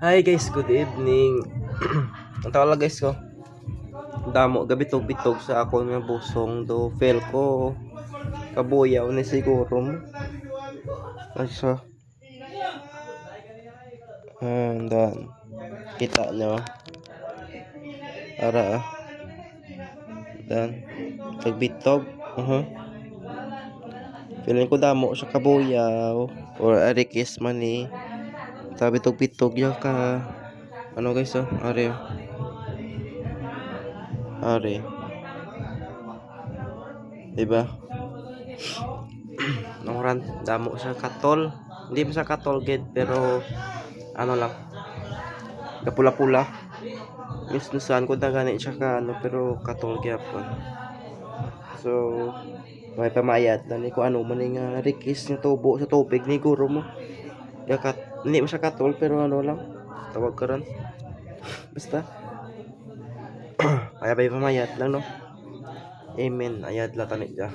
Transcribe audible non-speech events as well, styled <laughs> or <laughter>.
Hi guys, good evening. <clears throat> Ang tawag guys ko. Damo gabi tog bitog sa ako nga busong do feel ko. Kabuyaw ni siguro mo. Ay siya. And then, kita nyo. Ara ah. Dan. Tagbitog. Uh-huh. Feeling ko damo sa kabuyaw. Or arikis man ni. Sabi tog bitog ya ka. Ano guys oh? Are. Are. Diba? <clears throat> Nungran damo sa katol. Hindi mo sa katol gid pero ano lang. Kapula-pula. Misnusan ko na ganit siya ka ano pero katol gyapon. So may pamayad na ni ko ano man nga rikis nga tubo sa tubig ni guro mo. Ya kat hindi mo siya katol pero ano lang. Tawag ka ron. <laughs> Basta. Kaya ba pamayad lang no? Amen. Ayad la tanit ja.